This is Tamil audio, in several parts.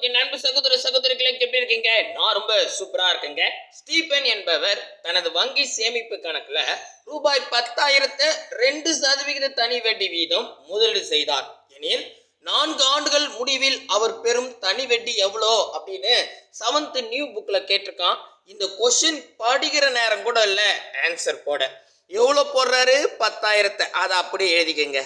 என் அன்பு சகோதர சகோதரிகளை எப்படி இருக்கீங்க? நான் ரொம்ப சூப்பரா இருக்கேங்க. ஸ்டீபன் என்பவர் தனது வங்கி சேமிப்பு கணக்குல ரூபாய் பத்தாயிரத்தை ரெண்டு சதவிகித தனி வட்டி வீதம் முதலீடு செய்தார். எனில் நான்கு ஆண்டுகள் முடிவில் அவர் பெறும் தனி வட்டி எவ்வளோ அப்படின்னு செவன்த் நியூ புக்ல கேட்டிருக்கான். இந்த கொஷின் படிக்கிற நேரம் கூட இல்லை ஆன்சர் போட. எவ்வளோ போடுறாரு? பத்தாயிரத்தை. அதை அப்படியே எழுதிக்கங்க.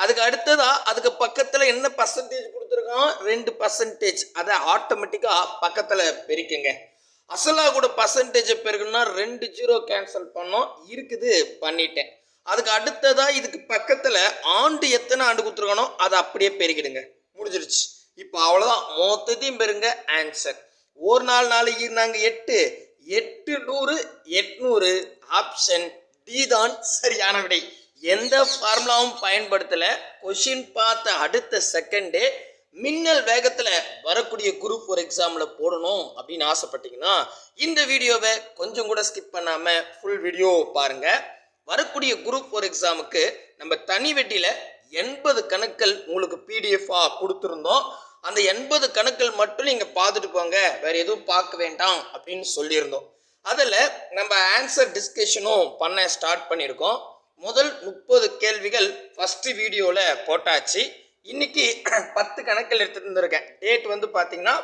அதுக்கு அடுத்ததா அதுக்கு பக்கத்தில் என்ன பர்சன்டேஜ் கொடுத்துருக்கோம் ரெண்டு பர்சன்டேஜ் அதை ஆட்டோமேட்டிக்காக பக்கத்தில் பெருக்குங்க. அசலாக கூட பர்சன்டேஜை பெருக்கணும்னா ரெண்டு ஜீரோ கேன்சல் பண்ணோம். இருக்குது பண்ணிட்டேன். அதுக்கு அடுத்ததா இதுக்கு பக்கத்தில் ஆண்டு எத்தனை ஆண்டு கொடுத்துருக்கானோ அதை அப்படியே பெருக்கிடுங்க. முடிஞ்சிருச்சு. இப்போ அவ்வளோதான் மொத்தத்தையும் பெருங்க. ஆன்சர் ஒரு நாள் நாளைக்கு நாங்கள் எட்டு. எட்டு நூறு எட்நூறு. ஆப்ஷன் டி தான் சரியான விடை. எந்த ஃபார்முலாவும் பயன்படுத்தல. கொஷின் பார்த்த அடுத்த செகண்டே மின்னல் வேகத்தில் வரக்கூடிய குரூப் ஒரு எக்ஸாமில் போடணும் அப்படின்னு ஆசைப்பட்டீங்கன்னா இந்த வீடியோவை கொஞ்சம் கூட ஸ்கிப் பண்ணாமல் ஃபுல் வீடியோ பாருங்க. வரக்கூடிய குரூப் ஒரு எக்ஸாமுக்கு நம்ம தனி வெட்டியில் எண்பது கணக்கள் உங்களுக்கு பிடிஎஃபாக கொடுத்துருந்தோம். அந்த எண்பது கணக்கள் மட்டும் நீங்கள் பார்த்துட்டு போங்க. வேற எதுவும் பார்க்க வேண்டாம் அப்படின்னு சொல்லியிருந்தோம். அதில் நம்ம ஆன்சர் டிஸ்கஷனும் பண்ண ஸ்டார்ட் பண்ணியிருக்கோம். முதல் முப்பது கேள்விகள் ஃபஸ்ட்டு வீடியோவில் போட்டாச்சு. இன்னைக்கு பத்து கணக்கில் எடுத்துட்டு இருந்திருக்கேன் டேட் வந்து பார்த்தீங்கன்னா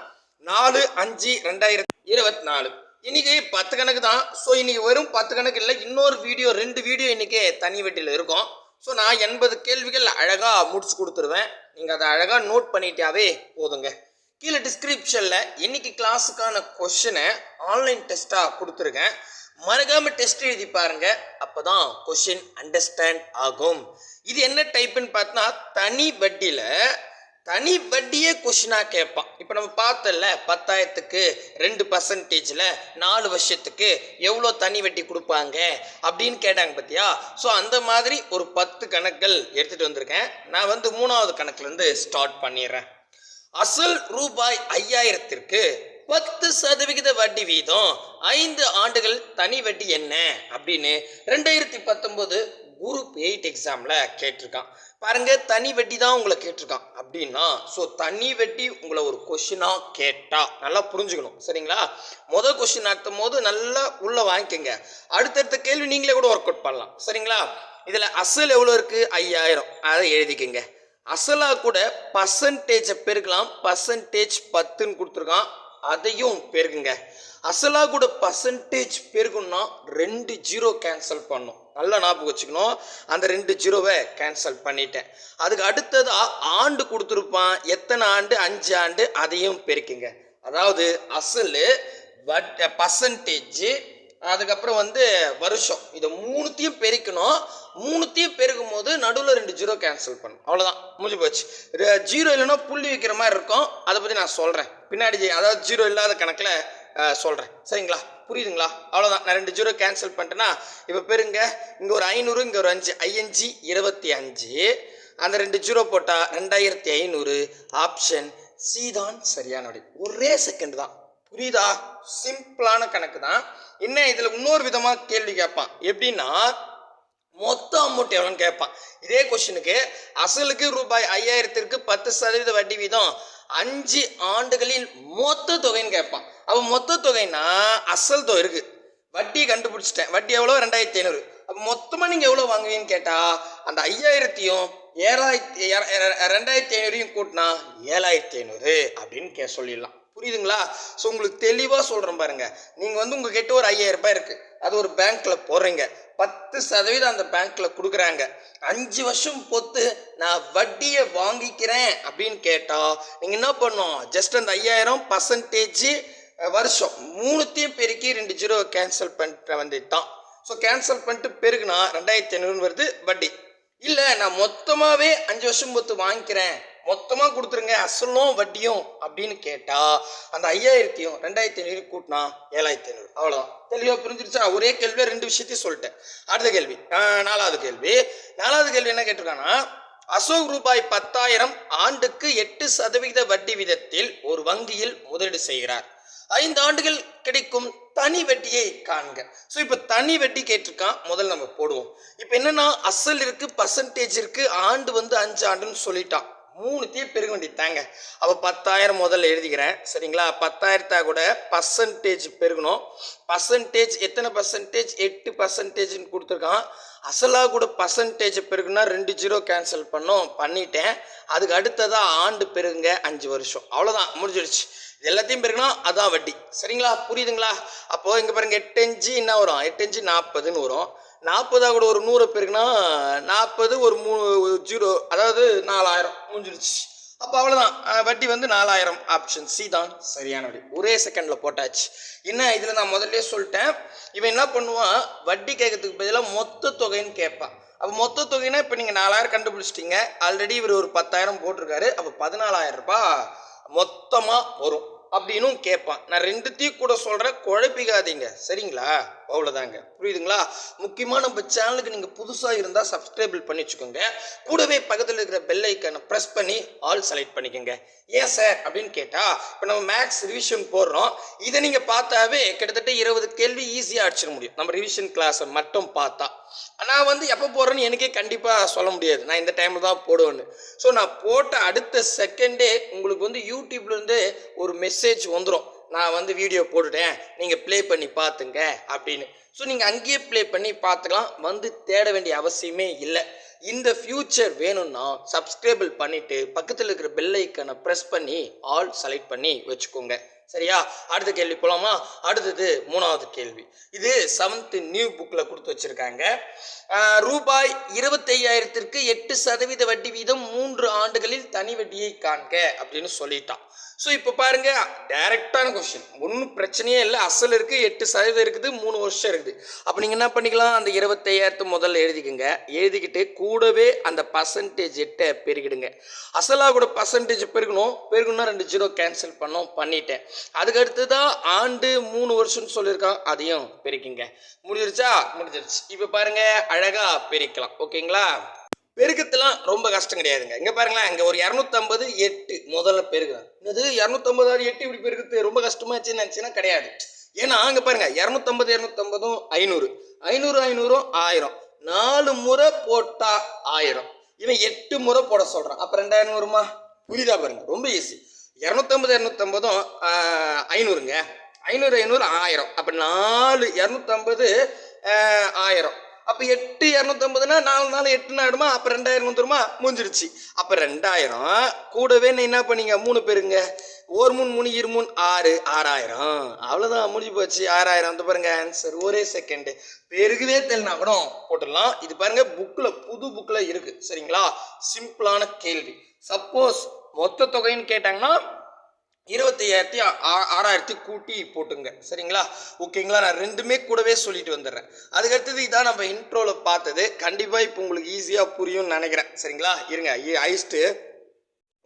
நாலு அஞ்சு ரெண்டாயிரத்தி இருபத்தி நாலு. இன்னைக்கு பத்து கணக்கு தான். ஸோ இன்னைக்கு வெறும் பத்து கணக்கு இல்லை இன்னொரு வீடியோ ரெண்டு வீடியோ இன்னைக்கு தனி வெட்டியில் இருக்கும். ஸோ நான் எண்பது கேள்விகள் அழகாக முடிச்சு கொடுத்துருவேன். நீங்கள் அதை அழகாக நோட் பண்ணிட்டாவே போதுங்க. கீழே டிஸ்கிரிப்ஷனில் இன்னைக்கு கிளாஸுக்கான கொஷினை ஆன்லைன் டெஸ்ட்டாக கொடுத்துருக்கேன். மறக்காமல் டெஸ்ட் எழுதி பாருங்க. அப்பதான் கொஷின் அண்டர்ஸ்டாண்ட் ஆகும். இது என்ன டைப்புன்னு பார்த்தா தனி வட்டியில் தனி வட்டியே கொஷினாக கேட்பான் இப்போ நம்ம பார்த்தோம்ல பத்தாயிரத்துக்கு ரெண்டு பர்சன்டேஜில் நாலு வருஷத்துக்கு எவ்வளோ தனி வட்டி கொடுப்பாங்க அப்படின்னு கேட்டாங்க பார்த்தியா ஸோ அந்த மாதிரி ஒரு பத்து கணக்குகள் எடுத்துகிட்டு வந்திருக்கேன். நான் வந்து மூணாவது கணக்குலேருந்து ஸ்டார்ட் பண்ணிடுறேன். அசல் ரூபாய் ஐயாயிரத்திற்கு பத்து சதவிகித வட்டி வீதம். ஐந்து ஆண்டுகள் தனி வட்டி என்ன? அப்படின்னு ரெண்டாயிரத்தி பத்தொம்போது குரூப் எயிட் எக்ஸாமில் கேட்டிருக்கான். பாருங்க தனி வட்டி தான் உங்களை கேட்டிருக்கான். அப்படின்னா ஸோ தனி வட்டி உங்களை ஒரு கொஷினாக கேட்டா. நல்லா புரிஞ்சுக்கணும். சரிங்களா? முதல் கொஷின் நடத்தும் போது நல்லா உள்ள வாங்கிக்கோங்க. அடுத்தடுத்த கேள்வி நீங்களே கூட ஒர்க் அவுட் பண்ணலாம். சரிங்களா? இதில் அசல் எவ்வளோ இருக்குது ஐயாயிரம். அதை எழுதிக்கங்க. அசலாக கூட பர்சன்டேஜை பெருக்கலாம். பர்சன்டேஜ் பத்துன்னு கொடுத்துருக்கான். அதையும் பெருகுங்க. அசலாக கூட பர்சன்டேஜ் பெருகுன்னா ரெண்டு ஜீரோ கேன்சல் பண்ணும். நல்லா ஞாபகம் வச்சுக்கணும். அந்த ரெண்டு ஜீரோவை கேன்சல் பண்ணிட்டேன். அதுக்கு அடுத்ததா ஆண்டு கொடுத்துருப்பான். எத்தனை ஆண்டு? அஞ்சு ஆண்டு. அதையும் பெருக்குங்க. அதாவது அசல் பட் பர்சன்டேஜ் அதுக்கப்புறம் வந்து வருஷம். இதை மூணுத்தையும் பெருக்கணும். மூணுத்தையும் பெருக்கும் போது நடுவில் ரெண்டு ஜீரோ கேன்சல் பண்ணும். அவ்வளோதான் முடிஞ்சு போச்சு. ஜீரோ இல்லைன்னா புள்ளி வைக்கிற மாதிரி இருக்கும். அதை பற்றி நான் சொல்கிறேன் பின்னாடி அதாவது ஜீரோ இல்லாத கணக்கில் சொல்கிறேன் சரிங்களா? புரியுதுங்களா? அவ்வளோதான் நான் ரெண்டு ஜீரோ கேன்சல் பண்ணிட்டேன்னா இப்போ பெருங்க இங்கே ஒரு ஐநூறு இங்கே ஒரு அஞ்சு ஐஎன்ஜி இருபத்தி அஞ்சு. அந்த ரெண்டு ஜீரோ போட்டால் ரெண்டாயிரத்தி ஐநூறு. ஆப்ஷன் சி தான் சரியான விடை ஒரே செகண்ட் தான். புரியுதா? சிம்பிளான கணக்கு தான். என்ன இதில் இன்னொரு விதமாக கேள்வி கேட்பான். எப்படின்னா மொத்த அமௌண்ட் எவ்வளோன்னு கேட்பான். இதே கொஷினுக்கு அசலுக்கு ரூபாய் ஐயாயிரத்திற்கு பத்து சதவீத வட்டி வீதம் அஞ்சு ஆண்டுகளில் மொத்த தொகைன்னு கேட்பான். அப்போ மொத்த தொகைன்னா அசல் தொகை இருக்கு. வட்டி கண்டுபிடிச்சிட்டேன். வட்டி எவ்வளோ? ரெண்டாயிரத்தி ஐநூறு. அப்போ மொத்தமாக நீங்கள் எவ்வளோ வாங்குவீங்கன்னு கேட்டால் அந்த ஐயாயிரத்தையும் ஏழாயிரத்தி ரெண்டாயிரத்தி ஐநூறையும் கூட்டினா ஏழாயிரத்தி ஐநூறு அப்படின்னு கே சொல்லிடலாம். புரியுதுங்களா? ஸோ உங்களுக்கு தெளிவாக சொல்கிறேன் பாருங்க. நீங்கள் வந்து உங்கள் கிட்ட ஒரு ஐயாயிரம் ரூபாய் இருக்குது அது ஒரு பேங்க்கில் போடுறீங்க. பத்து சதவீதம் அந்த பேங்க்கில் கொடுக்குறாங்க. அஞ்சு வருஷம் பொத்து நான் வட்டியை வாங்கிக்கிறேன் அப்படின்னு கேட்டால் நீங்கள் என்ன பண்ணணும் ஜஸ்ட் அந்த ஐயாயிரம் பர்சன்டேஜ் வருஷம் மூணுத்தையும் பெருக்கி ரெண்டு ஜீரோ கேன்சல் பண்ணிட்டு வந்துட்டான் ஸோ கேன்சல் பண்ணிட்டு பெருகுனா ரெண்டாயிரத்தி ஐநூறுன்னு வருது வட்டி. இல்லை நான் மொத்தமாகவே அஞ்சு வருஷம் பொத்து வாங்கிக்கிறேன். மொத்தமாக கொடுத்துருங்க அசலும் வட்டியும் அப்படின்னு கேட்டால் அந்த ஐயாயிரத்தையும் ரெண்டாயிரத்தி ஐநூறு கூட்டினா ஏழாயிரத்தி ஐநூறு அவ்வளோ தெளிவாக புரிஞ்சிருச்சா? ஒரே கேள்வி ரெண்டு விஷயத்தையும் சொல்லிட்டேன். அடுத்த கேள்வி. நாலாவது கேள்வி. நாலாவது கேள்வி என்ன கேட்டிருக்காங்கன்னா அசோக் ரூபாய் பத்தாயிரம் ஆண்டுக்கு எட்டு சதவிகித வட்டி விதத்தில் ஒரு வங்கியில் முதலீடு செய்கிறார். ஐந்து ஆண்டுகள் கிடைக்கும் தனி வட்டியை காண்க. ஸோ இப்போ தனி வட்டி கேட்டிருக்கான் முதல்ல நம்ம போடுவோம். இப்போ என்னன்னா அசல் இருக்கு பர்சன்டேஜ் இருக்கு ஆண்டு வந்து அஞ்சு ஆண்டுன்னு சொல்லிட்டான். மூணுத்தையும் பெருக வேண்டியது தாங்க அப்போ பத்தாயிரம் முதல்ல எழுதிக்கிறேன். சரிங்களா? பத்தாயிரத்தா கூட பர்சன்டேஜ் பெருகணும் பர்சன்டேஜ் எத்தனை பர்சன்டேஜ் எட்டு பர்சன்டேஜ்னு கொடுத்துருக்கான். அசலாக கூட பர்சன்டேஜ் பெருகுனா ரெண்டு ஜீரோ கேன்சல் பண்ணோம். பண்ணிட்டேன். அதுக்கு அடுத்ததாக ஆண்டு பெருகுங்க அஞ்சு வருஷம். அவ்வளோதான் முடிஞ்சிடுச்சு எல்லாத்தையும் பெருகுனா அதான் வட்டி. சரிங்களா? புரியுதுங்களா? அப்போது இங்கே பாருங்கள் எட்டு அஞ்சு என்ன வரும்? எட்டு அஞ்சு நாற்பதுன்னு வரும். நாற்பதாக கூட ஒரு நூறு பேருக்குன்னா நாற்பது ஒரு மூணு ஜீரோ அதாவது நாலாயிரம் முடிஞ்சிருச்சு. அப்போ அவ்வளோதான் வட்டி வந்து நாலாயிரம் ஆப்ஷன் சி தான் சரியான வட்டி. ஒரே செகண்டில் போட்டாச்சு. என்ன இதில் நான் முதல்ல சொல்லிட்டேன். இவன் என்ன பண்ணுவான் வட்டி கேட்கறதுக்கு பதிலாக மொத்த தொகைன்னு கேட்பான் அப்போ மொத்த தொகைன்னா இப்போ நீங்கள் நாலாயிரம் கண்டுபிடிச்சிட்டீங்க. ஆல்ரெடி இவர் ஒரு பத்தாயிரம் போட்டிருக்காரு. அப்போ பதினாலாயிரம் ரூபாய் மொத்தமாக வரும். அப்படின்னும் கேட்பான். நான் ரெண்டுத்தையும் கூட சொல்கிறேன் குழப்பிக்காதீங்க. சரிங்களா? அவ்வளோதாங்க புரியுதுங்களா? முக்கியமாக நம்ம சேனலுக்கு நீங்கள் புதுசாக இருந்தால் சப்ஸ்கிரைபிள் பண்ணி வச்சுக்கோங்க. கூடவே பக்கத்தில் இருக்கிற பெல் ஐக்கனை ப்ரெஸ் பண்ணி ஆல் செலக்ட் பண்ணிக்கோங்க. ஏன் சார் அப்படின்னு கேட்டால் இப்போ நம்ம மேக்ஸ் ரிவிஷன் போடுறோம். இதை நீங்கள் பார்த்தாவே கிட்டத்தட்ட இருபது கேள்வி ஈஸியாக அடிச்சிட முடியும். நம்ம ரிவிஷன் கிளாஸை மட்டும் பார்த்தா. நான் வந்து எப்போ போடுறேன்னு எனக்கே கண்டிப்பாக சொல்ல முடியாது. நான் இந்த டைமில் தான் போடுவேன்னு. ஸோ நான் போட்ட அடுத்த செகண்டே உங்களுக்கு வந்து யூடியூப்லேருந்து ஒரு மெசேஜ் வந்துடும் நான் வந்து வீடியோ போட்டுட்டேன். நீங்கள் ப்ளே பண்ணி பார்த்துங்க அப்படின்னு. ஸோ நீங்கள் அங்கேயே ப்ளே பண்ணி பார்த்துக்கலாம் வந்து தேட வேண்டிய அவசியமே இல்லை. இந்த ஃபியூச்சர் வேணும்னா சப்ஸ்கிரைபிள் பண்ணிவிட்டு பக்கத்தில் இருக்கிற பெல் ஐக்கனை ப்ரெஸ் பண்ணி ஆல் செலக்ட் பண்ணி வச்சுக்கோங்க. சரியா? அடுத்த கேள்வி போலாமா? அடுத்தது மூணாவது கேள்வி. இது செவன்த்து நியூ புக்கில் கொடுத்து வச்சுருக்காங்க. ரூபாய் இருபத்தையாயிரத்திற்கு எட்டு சதவீத வட்டி வீதம் மூன்று ஆண்டுகளில் தனி வட்டியை காண்க அப்படின்னு சொல்லிட்டான். ஸோ இப்போ பாருங்க டைரக்டான கொஸ்டின் ஒன்றும் பிரச்சனையே இல்லை. அசல் இருக்குது எட்டு சதவீதம் இருக்குது மூணு வருஷம் இருக்குது. அப்போ நீங்கள் என்ன பண்ணிக்கலாம்? அந்த இருபத்தையாயிரத்து முதல்ல எழுதிக்கோங்க. எழுதிக்கிட்டு கூடவே அந்த பர்சன்டேஜ் எட்டை பெருகிடுங்க அசலாக கூட பர்சன்டேஜ் பெருகணும் பெருகணும்னா ரெண்டு ஜீரோ கேன்சல் பண்ணோம் பண்ணிட்டேன். அதுக்கடுத்து தான் ஆண்டு மூணு வருஷம்னு சொல்லியிருக்கான். அதையும் பெருக்கிங்க. முடிஞ்சிருச்சா? முடிஞ்சிருச்சு. இப்போ பாருங்க அழகாக பெருக்கலாம். ஓகேங்களா? பெருக்கத்தெல்லாம் ரொம்ப கஷ்டம் கிடையாதுங்க. இங்கே பாருங்களேன் இங்கே ஒரு இரநூத்தம்பது எட்டு முதல்ல பெருக்குறேன் இது இரநூத்தம்பதாவது எட்டு இப்படி பெருக்கிறது ரொம்ப கஷ்டமாச்சுன்னு நினச்சின்னா கிடையாது. ஏன்னா அங்கே பாருங்க இரநூத்தம்பது இரநூத்தம்பதும் ஐநூறு. ஐநூறு ஐநூறும் ஆயிரம். நாலு முறை போட்டால் ஆயிரம். இவன் எட்டு முறை போட சொல்கிறான் அப்போ ரெண்டாயிரம் வருமா புரியுதா பாருங்க ரொம்ப ஈஸி இரநூத்தம்பது இரநூத்தம்பதும் ஐநூறுங்க. ஐநூறு ஐநூறு ஆயிரம். அப்போ நாலு இரநூத்தம்பது ஆயிரம். அப்போ எட்டு இரநூத்தம்பதுனா நாலு நாள் எட்டுன்னு ஆயிடுமா? அப்போ ரெண்டாயிரம் வந்துருமா முடிஞ்சிருச்சு அப்போ ரெண்டாயிரம் கூடவே நீ என்ன பண்ணீங்க? மூணு பேருங்க. ஒரு மூணு மூணு இரு மூணு ஆறு ஆறாயிரம். அவ்வளோதான் முடிஞ்சு போச்சு. ஆறாயிரம் வந்து பாருங்க ஆன்சர் ஒரே செகண்டு பெருகவே தெரியலனா கூட போட்டுடலாம். இது பாருங்க புக்கில் புது புக்கில் இருக்குது சரிங்களா? சிம்பிளான கேள்வி. சப்போஸ் மொத்த தொகைன்னு கேட்டாங்கன்னா இருபத்தையாயிரத்தி ஆறாயிரத்தி கூட்டி போட்டுங்க. சரிங்களா? ஓகேங்களா? நான் ரெண்டுமே கூடவே சொல்லிட்டு வந்துடுறேன். அதுக்கடுத்தது இதான் நம்ம இன்ட்ரோவில் பார்த்தது. கண்டிப்பாக இப்போ உங்களுக்கு ஈஸியாக புரியும்னு நினைக்கிறேன். சரிங்களா? இருங்க ஐஸ்ட்டு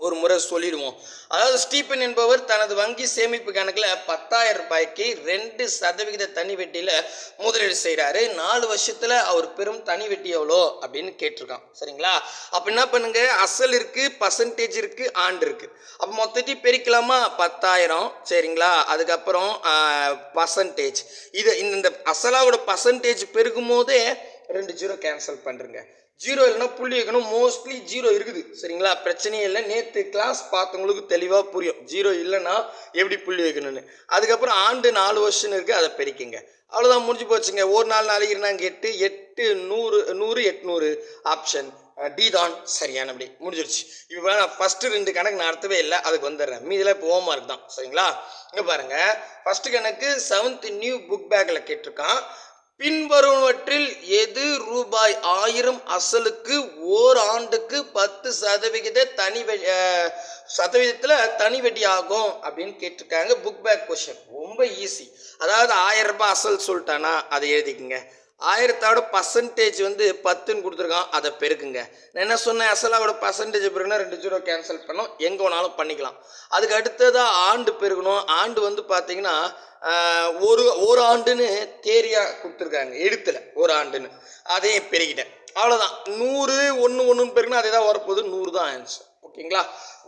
ஒரு முறை சொல்லிடுவோம். அதாவது ஸ்டீபன் என்பவர் தனது வங்கி சேமிப்பு கணக்கில் பத்தாயிரம் ரூபாய்க்கு ரெண்டு சதவிகித தனி வெட்டியில் முதலீடு செய்கிறாரு நாலு வருஷத்தில் அவர் பெரும் தனி வெட்டி எவ்வளோ அப்படின்னு கேட்டிருக்கான். சரிங்களா? அப்போ என்ன பண்ணுங்க? அசல் இருக்குது பர்சன்டேஜ் இருக்குது ஆண்டு இருக்குது அப்போ மொத்தத்தையும் பெருக்கலாமா? பத்தாயிரம். சரிங்களா? அதுக்கப்புறம் பர்சன்டேஜ் இது இந்த இந்த அசலாவோட பர்சன்டேஜ் பெருகும் போதே ரெண்டு ஜீரோ கேன்சல் பண்ணுறங்க ஜீரோ இல்லைன்னா புள்ளி வைக்கணும். மோஸ்ட்லி ஜீரோ இருக்குது. சரிங்களா? பிரச்சனையே இல்லை. நேற்று கிளாஸ் பார்த்தவங்களுக்கு தெளிவாக புரியும். ஜீரோ இல்லைன்னா எப்படி புள்ளி வைக்கணும்னு. அதுக்கப்புறம் ஆண்டு நாலு வருஷம் இருக்குது அதை பெருக்கிங்க. அவ்வளோதான் முடிஞ்சு போச்சுங்க. ஒரு நாள் நாளைக்கு நாங்கள் எட்டு எட்டு நூறு நூறு எட்நூறு ஆப்ஷன் டி தான் சரியானபடி. முடிஞ்சிருச்சு. இப்போ நான் ஃபஸ்ட்டு ரெண்டு கணக்கு நடத்தவே இல்லை. அதுக்கு வந்துடுறேன். மீதில் இப்போ ஹோம் மார்க் தான். சரிங்களா? இங்கே பாருங்கள் ஃபஸ்ட்டு கணக்கு செவன்த் நியூ புக் பேக்கில் கேட்டிருக்கான். பின்வருவற்றில் எது ரூபாய் ஆயிரம் அசலுக்கு ஓர் ஆண்டுக்கு பத்து சதவிகித தனி சதவீதத்தில் தனி வட்டி ஆகும் அப்படின்னு கேட்டிருக்காங்க. புக் பேக் கொஷின் ரொம்ப ஈஸி அதாவது ஆயிரம் ரூபாய் அசல் சொல்லிட்டானா? அதை எழுதிக்கங்க. ஆயிரத்தோட பர்சன்டேஜ் வந்து பத்துன்னு கொடுத்துருக்கான். அதை பெருக்குங்க. நான் என்ன சொன்னேன்? அசலாவோட பர்சன்டேஜ் பெருகுனா ரெண்டு ஜீரோ கேன்சல் பண்ணோம். எங்கே வேணாலும் பண்ணிக்கலாம். அதுக்கு அடுத்ததாக ஆண்டு பெருகணும் ஆண்டு வந்து பார்த்தீங்கன்னா ஒரு ஒரு ஆண்டுன்னு தேரியாக கொடுத்துருக்காங்க. எழுத்துல ஒரு ஆண்டுன்னு. அதையும் பெருகிட்டேன் அவ்வளோதான் நூறு ஒன்று ஒன்றுன்னு பெருக்குன்னா அதே தான் வரப்போகுது. நூறு தான் ஆன்சர் ஓகேங்களா?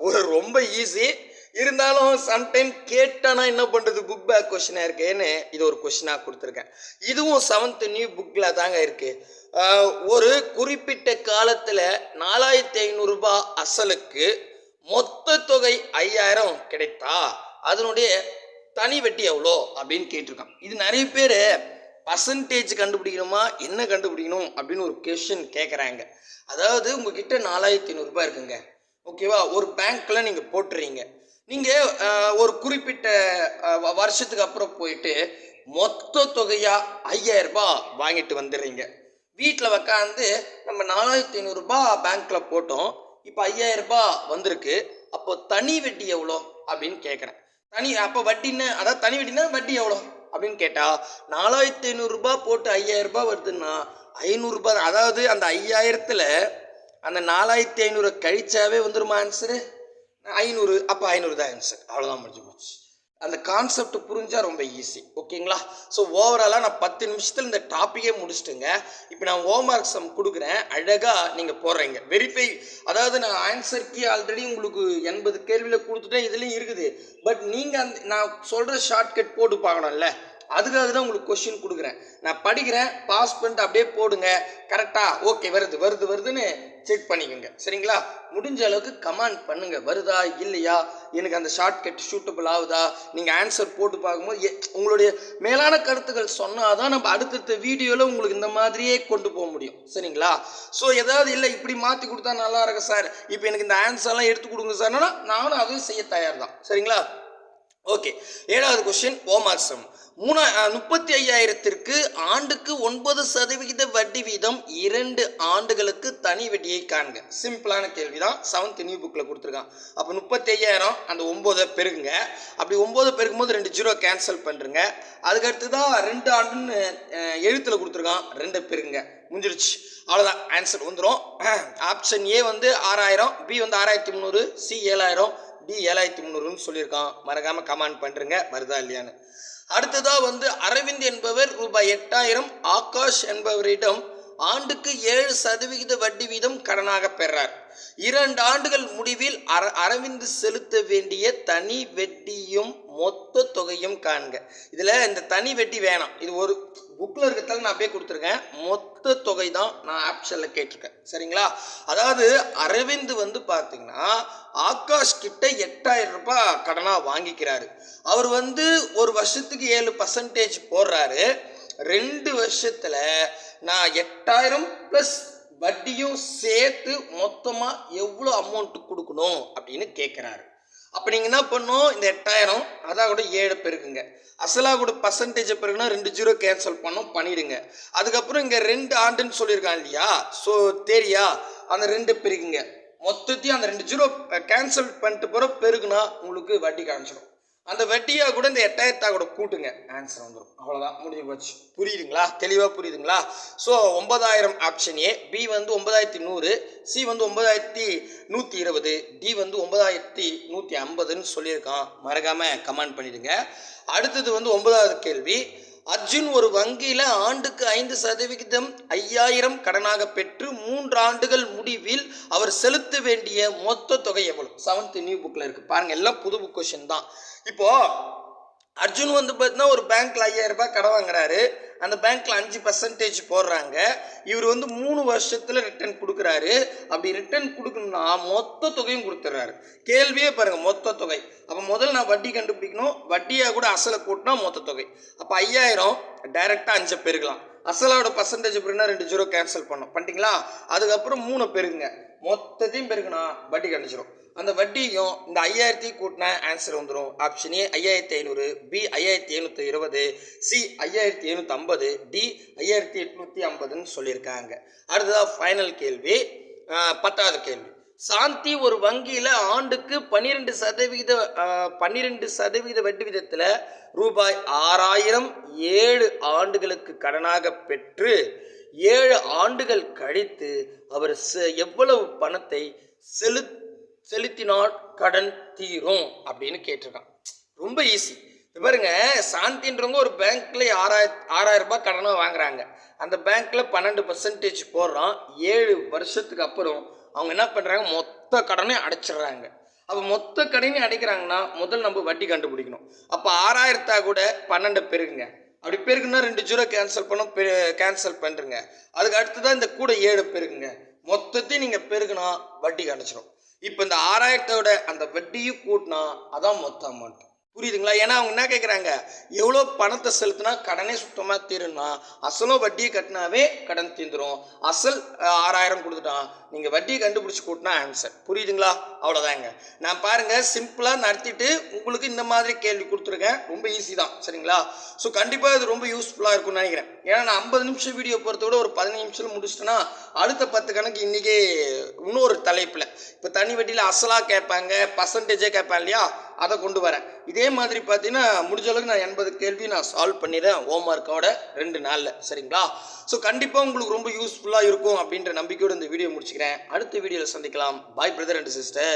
ஒரு ரொம்ப ஈஸி இருந்தாலும் சம்டைம் கேட்டானா என்ன பண்ணுறது புக் பேக் கொஷினாக இருக்கேன்னு இது ஒரு கொஷினாக கொடுத்துருக்கேன். இதுவும் செவன்த் நியூ புக்கில் தாங்க இருக்குது ஒரு குறிப்பிட்ட காலத்தில் நாலாயிரத்தி ஐநூறுரூபா அசலுக்கு மொத்த தொகை ஐயாயிரம் கிடைத்தா அதனுடைய தனி வட்டி எவ்வளோ அப்படின்னு கேட்டிருக்கான். இது நிறைய பேர் பர்சன்டேஜ் கண்டுபிடிக்கணுமா? என்ன கண்டுபிடிக்கணும்? அப்படின்னு ஒரு கொஷின் கேட்குறாங்க அதாவது உங்ககிட்ட நாலாயிரத்தி ஐநூறுரூபா இருக்குங்க. ஓகேவா ஒரு பேங்க்கில் நீங்கள் போட்டுறீங்க. நீங்கள் ஒரு குறிப்பிட்ட வ- வருஷத்துக்கு அப்புறம் போயிட்டு மொத்த தொகையாக ஐயாயிரம் ரூபாய் வாங்கிட்டு வந்துடுறீங்க. வீட்டில் உக்காந்து நம்ம நாலாயிரத்தி ஐநூறுரூபா பேங்க்கில் போட்டோம். இப்போ ஐயாயிரம் ரூபாய் வந்திருக்கு. அப்போ தனி வட்டி எவ்வளோ அப்படின்னு கேட்குறேன் தனி அப்போ வட்டின்னு அதாவது தனி வட்டினா வட்டி எவ்வளோ அப்படின்னு கேட்டால் நாலாயிரத்தி ஐநூறுரூபா போட்டு ஐயாயிரம் ரூபாய் வருதுன்னா ஐநூறுரூபா அதாவது அந்த ஐயாயிரத்தில் அந்த நாலாயிரத்தி ஐநூறு கழிச்சாவே வந்துருமா ஆன்சரு ஐநூறு அப்போ ஐநூறு தான் ஆன்சர் அவ்வளோதான் முடிஞ்சு போச்சு. அந்த கான்செப்ட் புரிஞ்சால் ரொம்ப ஈஸி ஓகேங்களா ஸோ ஓவராலாக நான் பத்து நிமிஷத்தில் இந்த டாப்பிக்கே முடிச்சிட்டுங்க. இப்போ நான் ஹோம்ஒர்க் சம் கொடுக்குறேன். அழகாக நீங்கள் போடுறீங்க. வெரிஃபை அதாவது நான் ஆன்சர் கீ ஆல்ரெடி உங்களுக்கு எண்பது கேள்வியில் கொடுத்துட்டேன். இதுலேயும் இருக்குது. பட் நீங்கள் அந்த நான் சொல்கிற ஷார்ட்கட் போட்டு பார்க்கணும்ல. அதுக்காக தான் உங்களுக்கு கொஷின் கொடுக்குறேன். நான் படிக்கிறேன் பாஸ் பண்ணிட்டு அப்படியே போடுங்க. கரெக்டாக ஓகே வருது வருது வருதுன்னு செக் பண்ணிக்கோங்க. சரிங்களா? முடிஞ்ச அளவுக்கு கமெண்ட் பண்ணுங்க. வருதா இல்லையா? எனக்கு அந்த ஷார்ட்கட் ஷூட்டபிள் ஆகுதா? நீங்கள் ஆன்சர் போட்டு பார்க்கும்போது உங்களுடைய மேலான கருத்துக்கள் சொன்னால் தான் நம்ம அடுத்தடுத்த வீடியோவில் உங்களுக்கு இந்த மாதிரியே கொண்டு போக முடியும். சரிங்களா? ஸோ ஏதாவது இல்லை இப்படி மாற்றி கொடுத்தா நல்லா இருக்கும் சார் இப்போ எனக்கு இந்த ஆன்சர்லாம் எடுத்து கொடுங்க சார்னா நானும் அதுவும் செய்ய தயார் தான் சரிங்களா? ஓகே ஏழாவது கொஸ்டின் ஓமாசம் மூணா முப்பத்தி ஐயாயிரத்திற்கு ஆண்டுக்கு ஒன்பது சதவிகித வட்டி வீதம் இரண்டு ஆண்டுகளுக்கு தனி வட்டியை காண்க. சிம்பிளான கேள்வி தான் செவன்த் நியூ புக்கில் கொடுத்துருக்கான். அப்போ முப்பத்தி ஐயாயிரம் அந்த ஒம்போதை பெருகுங்க. அப்படி ஒம்போதை பெருக்கும்போது ரெண்டு ஜீரோ கேன்சல் பண்ணுறங்க அதுக்கடுத்து தான் ரெண்டு ஆண்டுன்னு எழுத்தில் கொடுத்துருக்கான். ரெண்டை பெருகுங்க. முடிஞ்சிருச்சு. அவ்வளோதான் ஆன்சர் வந்துடும் ஆப்ஷன் ஏ வந்து ஆறாயிரம். பி வந்து ஆறாயிரத்தி முந்நூறு. சி ஏழாயிரம். டி ஏழாயிரத்தி முந்நூறுன்னு சொல்லியிருக்கான். மறக்காமல் கமெண்ட் பண்ணுறங்க வருதா இல்லையான்னு. அடுத்ததாக வந்து அரவிந்த் என்பவர் ரூபாய் எட்டாயிரம் ஆகாஷ் என்பவரிடம் ஆண்டுக்கு ஏழு சதவிகித வட்டி வீதம் கடனாக பெறார். இரண்டு ஆண்டுகள் முடிவில் அர அரவிந்த் செலுத்த வேண்டிய தனி வெட்டியும் மொத்த தொகையும் காண்க. இதில் இந்த தனி வெட்டி வேணாம். இது ஒரு புக்கில் இருக்கிறதால நான் அப்படியே கொடுத்துருக்கேன். மொத்த தொகை தான் நான் ஆப்ஷனில் கேட்டிருக்கேன். சரிங்களா? அதாவது அரவிந்த் வந்து பார்த்தீங்கன்னா ஆகாஷ் கிட்ட எட்டாயிரம் ரூபாய் கடனாக வாங்கிக்கிறாரு. அவர் வந்து ஒரு வருஷத்துக்கு ஏழு பர்சன்டேஜ் போடுறாரு. ரெண்டு வருஷத்தில் நான் எட்டாயிரம் ப்ளஸ் வட்டியும் சேர்த்து மொத்தமாக எவ்வளோ அமௌண்ட் கொடுக்கணும் அப்படின்னு கேட்குறாரு அப்போ நீங்கள் என்ன பண்ணணும்? இந்த எட்டாயிரம் அதான் கூட ஏழு பெருக்குங்க. அசலாக கூட பர்சன்டேஜ் பிறகுனா ரெண்டு ஜீரோ கேன்சல் பண்ணோம் பண்ணிடுங்க. அதுக்கப்புறம் இங்கே ரெண்டு ஆண்டுன்னு சொல்லியிருக்கான் இல்லையா? ஸோ தெரியா? அந்த ரெண்டு பெருக்குங்க. மொத்தத்தையும் அந்த ரெண்டு ஜீரோ கேன்சல் பண்ணிட்டு போகிற பெருகுனா உங்களுக்கு வட்டி காமிச்சிடும் அந்த வட்டியாக கூட இந்த எட்டாயிரத்தா கூட கூட்டுங்க. ஆன்சர் வந்துடும் அவ்வளோதான் முடிஞ்சு போச்சு. புரியுதுங்களா? தெளிவாக புரியுதுங்களா? ஸோ ஒன்பதாயிரம் ஆப்ஷன் ஏ பி வந்து ஒன்பதாயிரத்தி நூறு சி வந்து ஒன்பதாயிரத்தி நூற்றி இருபது டி வந்து ஒன்பதாயிரத்தி நூற்றி ஐம்பதுன்னு சொல்லியிருக்கான். மறக்காமல் கமெண்ட் பண்ணிடுங்க. அடுத்தது வந்து ஒன்பதாவது கேள்வி. அர்ஜுன் ஒரு வங்கியில் ஆண்டுக்கு ஐந்து சதவிகிதம் ஐயாயிரம் கடனாக பெற்று மூன்று ஆண்டுகள் முடிவில் அவர் செலுத்த வேண்டிய மொத்த தொகை எவ்வளவு? செவன்த் நியூ புக்கில் இருக்குது பாருங்கள் எல்லாம் புது புக் கொஷின் தான். இப்போது அர்ஜுன் வந்து பார்த்தீங்கன்னா ஒரு பேங்க்கில் ஐயாயிரரூபா கடை கடன் வாங்குறாரு. அந்த பேங்க்கில் அஞ்சு பர்சன்டேஜ் போடுறாங்க. இவர் வந்து மூணு வருஷத்தில் ரிட்டர்ன் கொடுக்குறாரு. அப்படி ரிட்டர்ன் கொடுக்கணும்னா மொத்த தொகையும் கொடுத்துட்றாரு. கேள்வியே பாருங்கள் மொத்த தொகை. அப்போ முதல்ல நான் வட்டி கண்டுபிடிக்கணும். வட்டியாக கூட அசலை கூட்டினா மொத்த தொகை. அப்போ ஐயாயிரம் டைரெக்டாக அஞ்சு பெருக்கலாம் அசலோட பர்சன்டேஜ் பெருனா ரெண்டு ஜீரோ கேன்சல் பண்ணோம். பண்ணிட்டீங்களா? அதுக்கப்புறம் மூணு பெருங்க மொத்தத்தையும் பெருக்குனா வட்டி கண்டிச்சிடும் அந்த வட்டியும் இந்த ஐயாயிரத்தி கூட்டினா ஆன்சர் வந்துடும் ஆப்ஷன் ஏ ஐயாயிரத்தி ஐநூறு பி ஐயாயிரத்தி எழுநூற்றி இருபது சி ஐயாயிரத்தி எழுநூற்றி ஐம்பது டி ஐயாயிரத்தி எட்நூற்றி ஐம்பதுன்னு சொல்லியிருக்காங்க. அடுத்ததாக ஃபைனல் கேள்வி. பத்தாவது கேள்வி. சாந்தி ஒரு வங்கியில் ஆண்டுக்கு பன்னிரெண்டு சதவீத பன்னிரெண்டு சதவீத வட்டி விதத்தில் ரூபாய் ஆறாயிரம் ஏழு ஆண்டுகளுக்கு கடனாக பெற்று ஏழு ஆண்டுகள் கழித்து அவர் செ- எவ்வளவு பணத்தை செலுத்த செலுத்தினால் கடன் தீரும் அப்படின்னு கேட்டிருக்கான். ரொம்ப ஈஸி பாருங்க சாந்தின்றவங்க ஒரு பேங்க்ல ஆறாயிரம் ஆறாயிரம் ரூபாய் கடனாக வாங்குறாங்க. அந்த பேங்க்ல பன்னெண்டு பர்சன்டேஜ் போடுறான். ஏழு வருஷத்துக்கு அப்புறம் அவங்க என்ன பண்ணுறாங்க மொத்த கடனையும் அடைச்சிடுறாங்க. அப்போ மொத்த கடனையும் அடைக்கிறாங்கன்னா முதல் நம்ம வட்டி கண்டுபிடிக்கணும். அப்போ ஆறாயிரத்தா கூட பன்னெண்டு பெருகுங்க. அப்படி பெருக்குன்னா ரெண்டு ஜீரோ கேன்சல் பண்ண கேன்சல் பண்ணுறங்க அதுக்கு அடுத்து தான் இந்த கூட ஏழு பெருக்குங்க மொத்தத்தையும் நீங்கள் பெருக்குனா வட்டி கணிச்சிடும் இப்போ இந்த ஆறாயிரத்தோட அந்த வட்டியும் கூட்டினா அதான் மொத்த அமௌண்ட் புரியுதுங்களா? ஏன்னா அவங்க என்ன கேட்குறாங்க எவ்வளோ பணத்தை செலுத்தினா கடனே சுத்தமாக தீரும்னா அசலும் வட்டியை கட்டினாவே கடன் தீந்துடும் அசல் ஆறாயிரம் கொடுத்துட்டான். நீங்கள் வட்டியை கண்டுபிடிச்சி கூட்டினா ஆன்சர் புரியுதுங்களா? அவ்வளோதாங்க. நான் பாருங்கள் சிம்பிளாக நடத்திட்டு உங்களுக்கு இந்த மாதிரி கேள்வி கொடுத்துருக்கேன். ரொம்ப ஈஸி தான். சரிங்களா? ஸோ கண்டிப்பாக இது ரொம்ப யூஸ்ஃபுல்லாக இருக்கும்னு நினைக்கிறேன். ஏன்னா நான் ஐம்பது நிமிஷம் வீடியோ பொறுத்த விட ஒரு பதினஞ்சு நிமிஷம் முடிச்சிட்டேன்னா அடுத்த பத்து கணக்கு இன்றைக்கே இன்னொரு தலைப்பில். இப்போ தனி வட்டியில் அசலாக கேட்பாங்க பர்சன்டேஜே கேட்பாங்க இல்லையா? அதை கொண்டு வரேன். இதே மாதிரி பார்த்தீங்கன்னா முடிஞ்ச அளவுக்கு நான் எண்பது கேள்வி நான் சால்வ் பண்ணிடுறேன் ஹோம் ஒர்க்கோட ரெண்டு நாளில். சரிங்களா? ஸோ கண்டிப்பாக உங்களுக்கு ரொம்ப யூஸ்ஃபுல்லாக இருக்கும் அப்படின்ற நம்பிக்கையோடு இந்த வீடியோ முடிச்சுக்கிறேன். அடுத்த வீடியோவில் சந்திக்கலாம். பாய் பிரதர் அண்ட் சிஸ்டர்